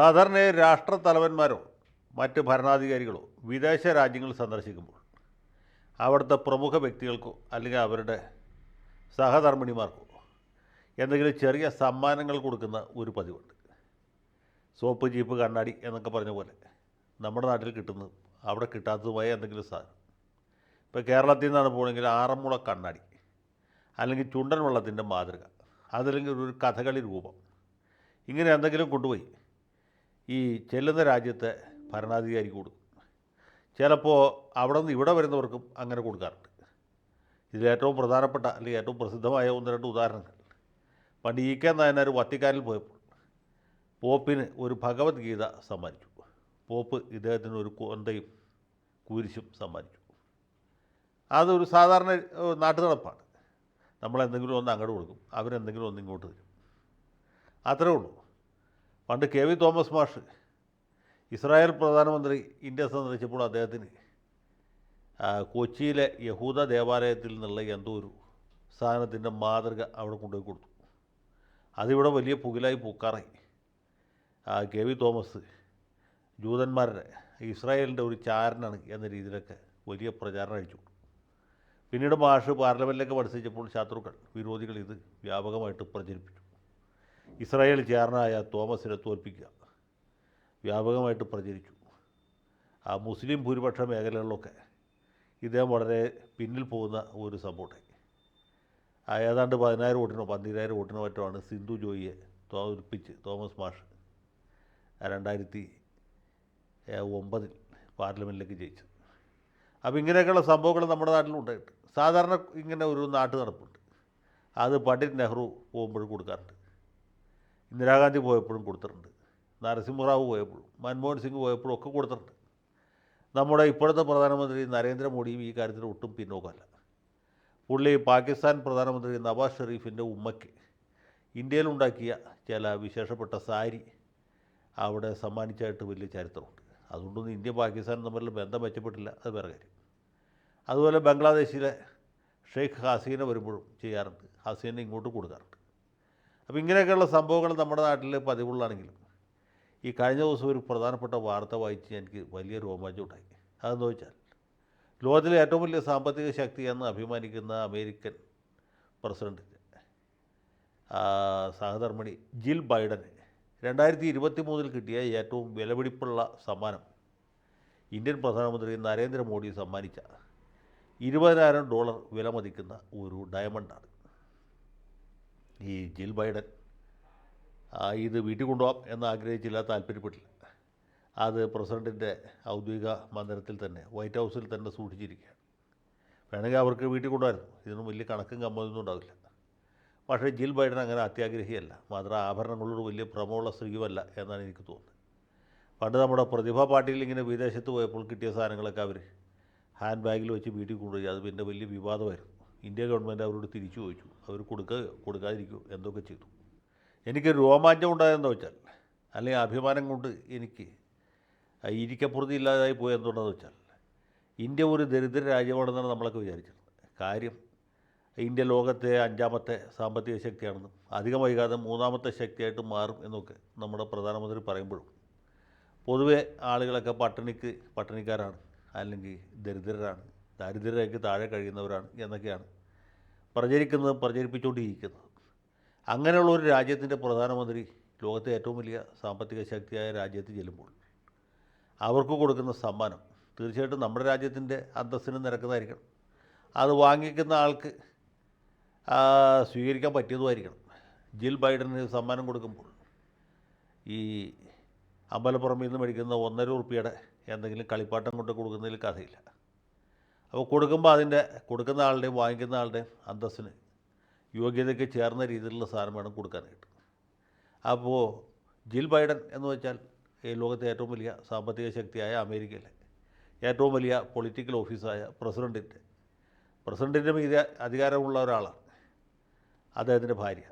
സാധാരണ രാഷ്ട്രത്തലവന്മാരോ മറ്റ് ഭരണാധികാരികളോ വിദേശ രാജ്യങ്ങൾ സന്ദർശിക്കുമ്പോൾ അവിടുത്തെ പ്രമുഖ വ്യക്തികൾക്കോ അല്ലെങ്കിൽ അവരുടെ സഹധർമ്മിണിമാർക്കോ എന്തെങ്കിലും ചെറിയ സമ്മാനങ്ങൾ കൊടുക്കുന്ന ഒരു പതിവുണ്ട്. സോപ്പ് ജീപ്പ് കണ്ണാടി എന്നൊക്കെ പറഞ്ഞ പോലെ നമ്മുടെ നാട്ടിൽ കിട്ടുന്നത് അവിടെ കിട്ടാത്തതുമായ എന്തെങ്കിലും സാധനം. ഇപ്പോൾ കേരളത്തിൽ നിന്നാണ് പോകണമെങ്കിൽ ആറന്മുള കണ്ണാടി അല്ലെങ്കിൽ ചുണ്ടൻ വെള്ളത്തിന്റെ മാതൃക അതല്ലെങ്കിൽ ഒരു കഥകളി രൂപം. ഇങ്ങനെ എന്തെങ്കിലും കൊണ്ടുപോയി ഈ ചെല്ലുന്ന രാജ്യത്തെ ഭരണാധികാരി കൊടുക്കും. ചിലപ്പോൾ അവിടെ നിന്ന് ഇവിടെ വരുന്നവർക്കും അങ്ങനെ കൊടുക്കാറുണ്ട്. ഇതിൽ ഏറ്റവും പ്രധാനപ്പെട്ട അല്ലെങ്കിൽ ഏറ്റവും പ്രസിദ്ധമായ ഒന്ന് രണ്ട് ഉദാഹരണങ്ങൾ. പണ്ട് ഇ കെ നായനാർ വത്തിക്കാനിൽ പോയപ്പോൾ പോപ്പിന് ഒരു ഭഗവത്ഗീത സമ്മാനിച്ചു. പോപ്പ് ഇദ്ദേഹത്തിന് ഒരു കൊന്തയും കുരിശും സമ്മാനിച്ചു. അതൊരു സാധാരണ നാട്ടു നടപ്പാണ് നമ്മളെന്തെങ്കിലും ഒന്ന് അങ്ങോട്ട് കൊടുക്കും. അവരെന്തെങ്കിലും ഒന്ന് ഇങ്ങോട്ട് തരും. അത്രേ ഉള്ളൂ. പണ്ട് കെ വി തോമസ് മാഷ് ഇസ്രായേൽ പ്രധാനമന്ത്രി ഇന്ത്യ സന്ദർശിച്ചപ്പോൾ അദ്ദേഹത്തിന് കൊച്ചിയിലെ യഹൂദ ദേവാലയത്തിൽ നിന്നുള്ള എന്തോ ഒരു സാധനത്തിന്റെ മാതൃക അവിടെ കൊണ്ടുപോയി കൊടുത്തു. അതിവിടെ വലിയ പുകിലായി പൂക്കാറായി. കെ വി തോമസ് ജൂതന്മാരുടെ ഇസ്രായേലിന്റെ ഒരു ചാരനാണ് എന്ന രീതിയിലൊക്കെ വലിയ പ്രചാരണം അഴിച്ചു പിന്നീട് മാഷ് പാർലമെന്റിലൊക്കെ മത്സരിച്ചപ്പോൾ ശത്രുക്കൾ വിരോധികൾ ഇത് വ്യാപകമായിട്ട് പ്രചരിപ്പിച്ചു. ഇസ്രായേൽ ചാരനായ തോമസിനെ തോൽപ്പിക്കുക. വ്യാപകമായിട്ട് പ്രചരിച്ചു. ആ മുസ്ലിം ഭൂരിപക്ഷ മേഖലകളിലൊക്കെ ഇദ്ദേഹം വളരെ പിന്നിൽ പോകുന്ന ഒരു സംഭവമായി ആ ഏതാണ്ട് പതിനായിരം വോട്ടിനോ പന്തിരായിരം വോട്ടിനോ മറ്റോ സിന്ധു ജോയിയെ തോൽപ്പിച്ച് തോമസ് മാഷ് രണ്ടായിരത്തി ഒമ്പതിൽ പാർലമെന്റിലേക്ക് ജയിച്ചത്. അപ്പോൾ ഇങ്ങനെയൊക്കെയുള്ള സംഭവങ്ങൾ നമ്മുടെ നാട്ടിലുണ്ടായിട്ട് സാധാരണ ഇങ്ങനെ ഒരു നാട്ടു നടപ്പുണ്ട് അത് പണ്ഡിറ്റ് നെഹ്റു പോകുമ്പോഴും കൊടുക്കാറുണ്ട്. ഇന്ദിരാഗാന്ധി പോയപ്പോഴും കൊടുത്തിട്ടുണ്ട്. നരസിംഹറാവു പോയപ്പോഴും മൻമോഹൻ സിംഗ് പോയപ്പോഴും ഒക്കെ കൊടുത്തിട്ടുണ്ട്. നമ്മുടെ ഇപ്പോഴത്തെ പ്രധാനമന്ത്രി നരേന്ദ്രമോദിയും ഈ കാര്യത്തിൽ ഒട്ടും പിന്നോക്കമല്ല. പുള്ളി പാകിസ്ഥാൻ പ്രധാനമന്ത്രി നവാസ് ഷെറീഫിന്റെ ഉമ്മയ്ക്ക് ഇന്ത്യയിലുണ്ടാക്കിയ ചില വിശേഷപ്പെട്ട സാരി അവിടെ സമ്മാനിച്ചായിട്ട് വലിയ ചരിത്രമുണ്ട്. അതുകൊണ്ടൊന്നും ഇന്ത്യ പാകിസ്ഥാൻ തമ്മിൽ ബന്ധം മെച്ചപ്പെട്ടില്ല അത് വേറെ കാര്യം. അതുപോലെ ബംഗ്ലാദേശിലെ ഷെയ്ഖ് ഹസീന വരുമ്പോഴും ചെയ്യാറുണ്ട്. ഹസീന ഇങ്ങോട്ട് കൊടുക്കാറുണ്ട്. അപ്പോൾ ഇങ്ങനെയൊക്കെയുള്ള സംഭവങ്ങൾ നമ്മുടെ നാട്ടിൽ പതിവുള്ളാണെങ്കിലും ഈ കഴിഞ്ഞ ദിവസം ഒരു പ്രധാനപ്പെട്ട വാർത്ത വായിച്ച് എനിക്ക് വലിയ രോമാഞ്ചം ഉണ്ടായി അതെന്ന് വെച്ചാൽ ലോകത്തിലെ ഏറ്റവും വലിയ സാമ്പത്തിക ശക്തി എന്ന് അഭിമാനിക്കുന്ന അമേരിക്കൻ പ്രസിഡന്റ് സഹധർമ്മിണി ജിൽ ബൈഡന് രണ്ടായിരത്തി ഇരുപത്തി മൂന്നിൽ കിട്ടിയ ഏറ്റവും വിലപിടിപ്പുള്ള സമ്മാനം ഇന്ത്യൻ പ്രധാനമന്ത്രി നരേന്ദ്രമോദി സമ്മാനിച്ച ഇരുപതിനായിരം ഡോളർ വിലമതിക്കുന്ന ഒരു ഡയമണ്ടാണ്. ഈ ജിൽ ബൈഡൻ ഇത് വീട്ടിൽ കൊണ്ടുപോകാം എന്ന് ആഗ്രഹിച്ചില്ല താല്പര്യപ്പെട്ടില്ല. അത് പ്രസിഡന്റിന്റെ ഔദ്യോഗിക മന്ദിരത്തിൽ തന്നെ വൈറ്റ് ഹൗസിൽ തന്നെ സൂക്ഷിച്ചിരിക്കുകയാണ്. വേണമെങ്കിൽ അവർക്ക് വീട്ടിൽ കൊണ്ടുവരുന്നു. ഇതിനും വലിയ കണക്കും കമ്മൊന്നും ഉണ്ടാവില്ല. പക്ഷേ ജിൽ ബൈഡൻ അങ്ങനെ അത്യാഗ്രഹിയല്ല. മാത്രം ആഭരണങ്ങളോട് വലിയ ഭ്രമമുള്ള സ്ത്രീയുമല്ല എന്നാണ് എനിക്ക് തോന്നുന്നത്. പണ്ട് നമ്മുടെ പ്രതിഭ പാർട്ടിയിൽ ഇങ്ങനെ വിദേശത്ത് പോയപ്പോൾ കിട്ടിയ സാധനങ്ങളൊക്കെ അവർ ഹാൻഡ് ബാഗിൽ വെച്ച് വീട്ടിൽ കൊണ്ടുപോയി. അത് പിന്നെ വലിയ വിവാദമായിരുന്നു. ഇന്ത്യ ഗവൺമെന്റ് അവരോട് തിരിച്ചു ചോദിച്ചു. അവർ കൊടുക്ക കൊടുക്കാതിരിക്കുമോ എന്തൊക്കെ ചെയ്തു. എനിക്ക് രോമാഞ്ചം ഉണ്ടായതെന്ന് വെച്ചാൽ അല്ലെങ്കിൽ അഭിമാനം കൊണ്ട് എനിക്ക് ഇരിക്കപ്പുറത്തി ഇല്ലാതായി പോയത് എന്തുകൊണ്ടെന്ന് വെച്ചാൽ ഇന്ത്യ ഒരു ദരിദ്ര രാജ്യമാണെന്നാണ് നമ്മളൊക്കെ വിചാരിച്ചത് കാര്യം ഇന്ത്യ ലോകത്തെ അഞ്ചാമത്തെ സാമ്പത്തിക ശക്തിയാണെന്നും അധികം വൈകാതെ മൂന്നാമത്തെ ശക്തിയായിട്ട് മാറും എന്നൊക്കെ നമ്മുടെ പ്രധാനമന്ത്രി പറയുമ്പോഴും പൊതുവെ ആളുകളൊക്കെ പട്ടിണിക്ക് പട്ടിണിക്കാരാണ് അല്ലെങ്കിൽ ദരിദ്രരാണ്. ദാരിദ്ര്യരേഖയ്ക്ക് താഴെ കഴിയുന്നവരാണ് എന്നൊക്കെയാണ് പ്രചരിക്കുന്നത് പ്രചരിപ്പിച്ചുകൊണ്ടിരിക്കുന്നത്. അങ്ങനെയുള്ള ഒരു രാജ്യത്തിന്റെ പ്രധാനമന്ത്രി ലോകത്തെ ഏറ്റവും വലിയ സാമ്പത്തിക ശക്തിയായ രാജ്യത്ത് ചെല്ലുമ്പോൾ അവർക്ക് കൊടുക്കുന്ന സമ്മാനം തീർച്ചയായിട്ടും നമ്മുടെ രാജ്യത്തിന്റെ അന്തസ്സിന് നിരക്കുന്നതായിരിക്കണം. അത് വാങ്ങിക്കുന്ന ആൾക്ക് സ്വീകരിക്കാൻ പറ്റിയതുമായിരിക്കണം. ജിൽ ബൈഡന് സമ്മാനം കൊടുക്കുമ്പോൾ ഈ അമ്പലപ്പുറമിൽ നിന്ന് മേടിക്കുന്ന ഒന്നര ഉറുപ്പിയുടെ എന്തെങ്കിലും കളിപ്പാട്ടം കൊണ്ട് കൊടുക്കുന്നതിൽ കഥയില്ല. അപ്പോൾ കൊടുക്കുമ്പോൾ അതിന്റെ കൊടുക്കുന്ന ആളുടെയും വാങ്ങിക്കുന്ന ആളുടെയും അന്തസ്സിന് യോഗ്യതയ്ക്ക് ചേർന്ന രീതിയിലുള്ള സാധനം വേണം കൊടുക്കാനായിട്ട്. അപ്പോൾ ജിൽ ബൈഡൻ എന്ന് വെച്ചാൽ ഈ ലോകത്തെ ഏറ്റവും വലിയ സാമ്പത്തിക ശക്തിയായ അമേരിക്കയിലെ ഏറ്റവും വലിയ പൊളിറ്റിക്കൽ ഓഫീസായ പ്രസിഡന്റിന്റെ പ്രസിഡന്റിന്റെ മീതി അധികാരമുള്ള ഒരാളാണ് അദ്ദേഹത്തിന്റെ ഭാര്യ.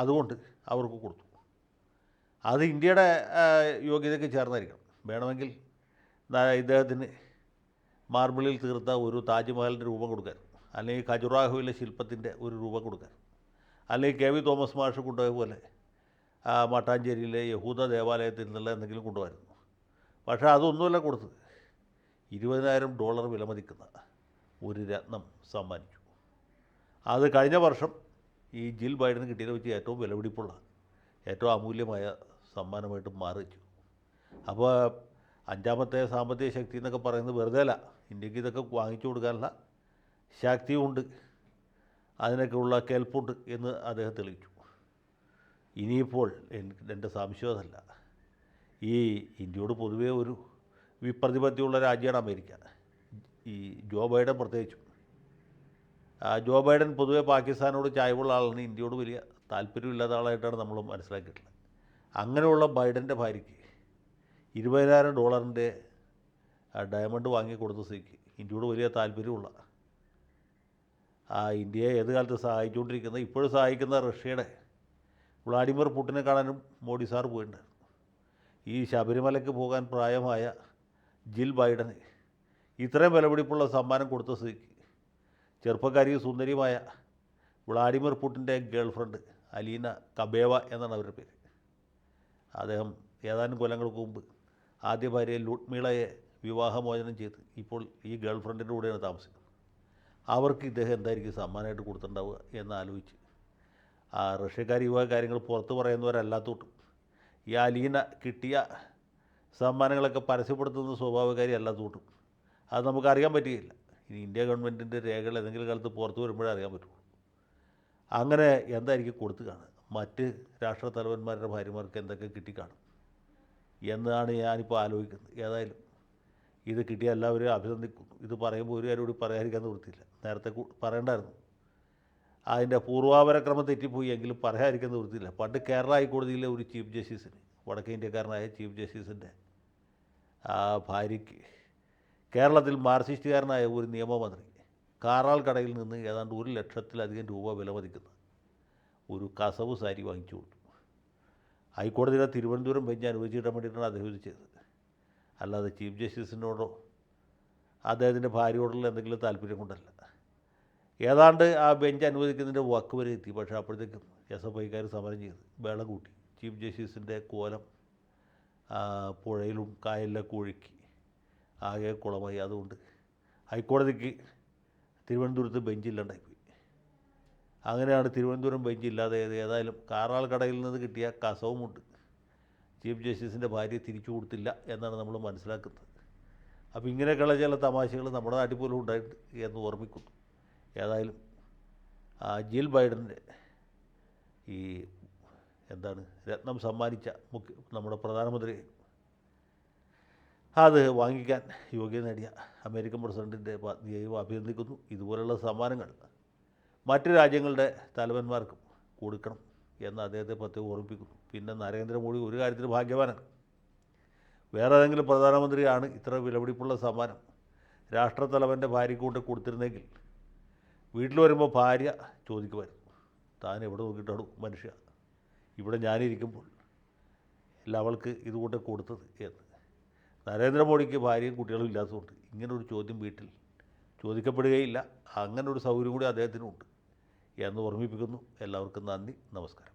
അതുകൊണ്ട് അവർക്ക് കൊടുത്തു. അത് ഇന്ത്യയുടെ യോഗ്യതയ്ക്ക് ചേർന്നായിരിക്കണം. വേണമെങ്കിൽ ഇദ്ദേഹത്തിന് മാർബിളിൽ തീർത്ത ഒരു താജ്മഹലിന്റെ രൂപം കൊടുക്കാൻ അല്ലെങ്കിൽ ഖജുറാഹുവിലെ ശില്പത്തിന്റെ ഒരു രൂപം കൊടുക്കാൻ അല്ലെങ്കിൽ കെ വി തോമസ് മാഷ് കൊണ്ടുപോയ പോലെ ആ, മട്ടാഞ്ചേരിയിലെ യഹൂദ ദേവാലയത്തിൽ നിന്നുള്ള എന്തെങ്കിലും കൊണ്ടുവരുന്നു പക്ഷേ അതൊന്നുമല്ല കൊടുത്തത്. ഇരുപതിനായിരം ഡോളർ വിലമതിക്കുന്ന ഒരു രത്നം സമ്മാനിച്ചു. അത് കഴിഞ്ഞ വർഷം ഈ ജിൽ ബൈഡന് കിട്ടിയതിനെ വെച്ച് ഏറ്റവും വിലപിടിപ്പുള്ള ഏറ്റവും അമൂല്യമായ സമ്മാനമായിട്ട് മാറിച്ചു അപ്പോൾ അഞ്ചാമത്തെ സാമ്പത്തിക ശക്തി എന്നൊക്കെ പറയുന്നത് വെറുതെ അല്ല ഇന്ത്യയ്ക്ക് ഇതൊക്കെ വാങ്ങിച്ചു കൊടുക്കാനുള്ള ശക്തിയുണ്ട്. അതിനൊക്കെയുള്ള കേൾപ്പുണ്ട് എന്ന് അദ്ദേഹം തെളിയിച്ചു. ഇനിയിപ്പോൾ എന്റെ സംശയം അതല്ല ഈ ഇന്ത്യയോട് പൊതുവേ ഒരു വിപ്രതിപത്തിയുള്ള രാജ്യമാണ് അമേരിക്ക. ഈ ജോ ബൈഡൻ പ്രത്യേകിച്ചും. ജോ ബൈഡൻ പൊതുവെ പാകിസ്ഥാനോട് ചായവുള്ള ആളാണ്. ഇന്ത്യയോട് വലിയ താല്പര്യമില്ലാത്ത ആളായിട്ടാണ് നമ്മൾ മനസ്സിലാക്കിയിട്ടുള്ളത്. അങ്ങനെയുള്ള ബൈഡന്റെ ഭാര്യയ്ക്ക് ഇരുപതിനായിരം ഡോളറിന്റെ ഡയമണ്ട് വാങ്ങി കൊടുത്ത സ്ഥിതിക്ക് ഇന്ത്യയോട് വലിയ താല്പര്യമുള്ള. ആ ഇന്ത്യയെ ഏത് കാലത്ത് സഹായിച്ചുകൊണ്ടിരിക്കുന്ന ഇപ്പോഴും സഹായിക്കുന്ന റഷ്യയുടെ വ്ളാഡിമിർ പുട്ടിനെ കാണാനും മോഡി സാർ പോയിട്ടുണ്ടായിരുന്നു ഈ ശബരിമലയ്ക്ക് പോകാൻ പ്രായമായ ജിൽ ബൈഡന് ഇത്രയും വിലപിടിപ്പുള്ള സമ്മാനം കൊടുത്ത സ്ഥിതിക്ക് ചെറുപ്പക്കാരിയും സുന്ദരിയുമായ വ്ളാഡിമിർ പുടിന്റെ ഗേൾഫ്രണ്ട് അലീന കബേവ എന്നാണ് അവരുടെ പേര്. അദ്ദേഹം ഏതാനും കൊല്ലങ്ങൾക്ക് മുമ്പ് ആദ്യ ഭാര്യയെ ലുഡ്മിളയെ വിവാഹമോചനം ചെയ്ത് ഇപ്പോൾ ഈ ഗേൾ ഫ്രണ്ടിന്റെ കൂടെയാണ് താമസിക്കുന്നത്. അവർക്ക് ഇദ്ദേഹം എന്തായിരിക്കും സമ്മാനമായിട്ട് കൊടുത്തിട്ടുണ്ടാവുക എന്ന് ആലോചിച്ച് ആ റഷ്യക്കാർ വിവാഹ കാര്യങ്ങൾ പുറത്ത് പറയുന്നവരല്ലാത്തോട്ടും ഈ അലീന കിട്ടിയ സമ്മാനങ്ങളൊക്കെ പരസ്യപ്പെടുത്തുന്ന സ്വഭാവകാരി അല്ലാത്തോട്ടും. അത് നമുക്ക് അറിയാൻ പറ്റുകയില്ല. ഇനി ഇന്ത്യ ഗവൺമെന്റിന്റെ രേഖകൾ ഏതെങ്കിലും കാലത്ത് പുറത്ത് വരുമ്പോഴേ അറിയാൻ പറ്റുള്ളൂ. അങ്ങനെ എന്തായിരിക്കും കൊടുത്തു കാണുക? മറ്റ് രാഷ്ട്ര തലവന്മാരുടെ ഭാര്യമാർക്ക് എന്തൊക്കെ കിട്ടിക്കാണും? എന്നാണ് ഞാനിപ്പോൾ ആലോചിക്കുന്നത്. ഏതായാലും ഇത് കിട്ടിയ എല്ലാവരും അഭിനന്ദിക്കുന്നു. ഇത് പറയുമ്പോൾ ഒരു കാര്യം പറയാതിരിക്കാൻ നിവൃത്തിയില്ല. നേരത്തെ പറയണ്ടായിരുന്നു. അതിന്റെ പൂർവാപരക്രമം തെറ്റിപ്പോയി എങ്കിലും പറയാതിരിക്കാൻ നിവൃത്തിയില്ല. പണ്ട് കേരള ഹൈക്കോടതിയിലെ ഒരു ചീഫ് ജസ്റ്റിസിന് വടക്കേ ഇന്ത്യക്കാരനായ ചീഫ് ജസ്റ്റിസിന്റെ ആ ഭാര്യയ്ക്ക് കേരളത്തിൽ മാർക്സിസ്റ്റുകാരനായ ഒരു നിയമമന്ത്രി കാറാൾ കടയിൽ നിന്ന് ഏതാണ്ട് ഒരു ലക്ഷത്തിലധികം രൂപ വിലമതിക്കുന്ന ഒരു കസവ് സാരി വാങ്ങിച്ചു കൊടുത്തു ഹൈക്കോടതിയിലെ തിരുവനന്തപുരം ബെഞ്ച് അനുവദിച്ചിടാൻ വേണ്ടിയിട്ടാണ് അദ്ദേഹം ചെയ്തത്. അല്ലാതെ ചീഫ് ജസ്റ്റിസിനോടോ അദ്ദേഹത്തിന്റെ ഭാര്യയോടുള്ള എന്തെങ്കിലും താല്പര്യം കൊണ്ടല്ല. ഏതാണ്ട് ആ ബെഞ്ച് അനുവദിക്കുന്നതിന്റെ വക്ക് വരെ എത്തി. പക്ഷേ അപ്പോഴത്തേക്കും എസ് എഫ് ഐക്കാർ സമരം ചെയ്ത് വേളം കൂട്ടി. ചീഫ് ജസ്റ്റിസിന്റെ കോലം പുഴയിലും കായലിലൊക്കെ ഒഴുക്കി. ആകെ കുളമായി. അതുകൊണ്ട് ഹൈക്കോടതിക്ക് തിരുവനന്തപുരത്ത് ബെഞ്ചില്ലാണ്ടായിപ്പോയി. അങ്ങനെയാണ് തിരുവനന്തപുരം ബെഞ്ച് ഇല്ലാതായത്. ഏതായാലും കാറാൾ കടയിൽ നിന്ന് കിട്ടിയ കസവുമുണ്ട് ചീഫ് ജസ്റ്റിസിന്റെ ഭാര്യ തിരിച്ചു കൊടുത്തില്ല എന്നാണ് നമ്മൾ മനസ്സിലാക്കുന്നത്. അപ്പോൾ ഇങ്ങനെയൊക്കെയുള്ള ചില തമാശകൾ നമ്മുടെ നാട്ടിൽ പോലും ഉണ്ടായിട്ട് എന്ന് ഓർമ്മിക്കുന്നു. ഏതായാലും ജിൽ ബൈഡന്റെ ഈ എന്താണ് രത്നം സമ്മാനിച്ച മുഖ്യ നമ്മുടെ പ്രധാനമന്ത്രി. അത് വാങ്ങിക്കാൻ യോഗ്യത നേടിയ അമേരിക്കൻ പ്രസിഡന്റിന്റെ പത്നിയെയും അഭിനന്ദിക്കുന്നു. ഇതുപോലുള്ള സമ്മാനങ്ങൾ മറ്റ് രാജ്യങ്ങളുടെ തലവന്മാർക്കും കൊടുക്കണം എന്ന് അദ്ദേഹത്തെ പ്രത്യേകം ഓർമ്മിപ്പിക്കുന്നു. പിന്നെ നരേന്ദ്രമോദി ഒരു കാര്യത്തിൽ ഭാഗ്യവാനാണ്. വേറെ ഏതെങ്കിലും പ്രധാനമന്ത്രിയാണ് ഇത്ര വിലപിടിപ്പുള്ള സമ്മാനം രാഷ്ട്രത്തലവന്റെ ഭാര്യയ്ക്ക് കൊണ്ട് കൊടുത്തിരുന്നെങ്കിൽ വീട്ടിൽ വരുമ്പോൾ ഭാര്യ ചോദിക്കുമായിരുന്നു താൻ എവിടെ നോക്കിയിട്ടാണ് മനുഷ്യ? ഇവിടെ ഞാനിരിക്കുമ്പോൾ അല്ല അവൾക്ക് ഇതുകൊണ്ട് കൊടുത്തത് എന്ന്. നരേന്ദ്രമോദിക്ക് ഭാര്യയും കുട്ടികളും ഇല്ലാത്തതുകൊണ്ട് ഇങ്ങനൊരു ചോദ്യം വീട്ടിൽ ചോദിക്കപ്പെടുകയില്ല. അങ്ങനൊരു സൗകര്യം കൂടി അദ്ദേഹത്തിനുണ്ട്. എന്ന് ഓർമ്മിപ്പിക്കുന്നു. എല്ലാവർക്കും നന്ദി. നമസ്കാരം.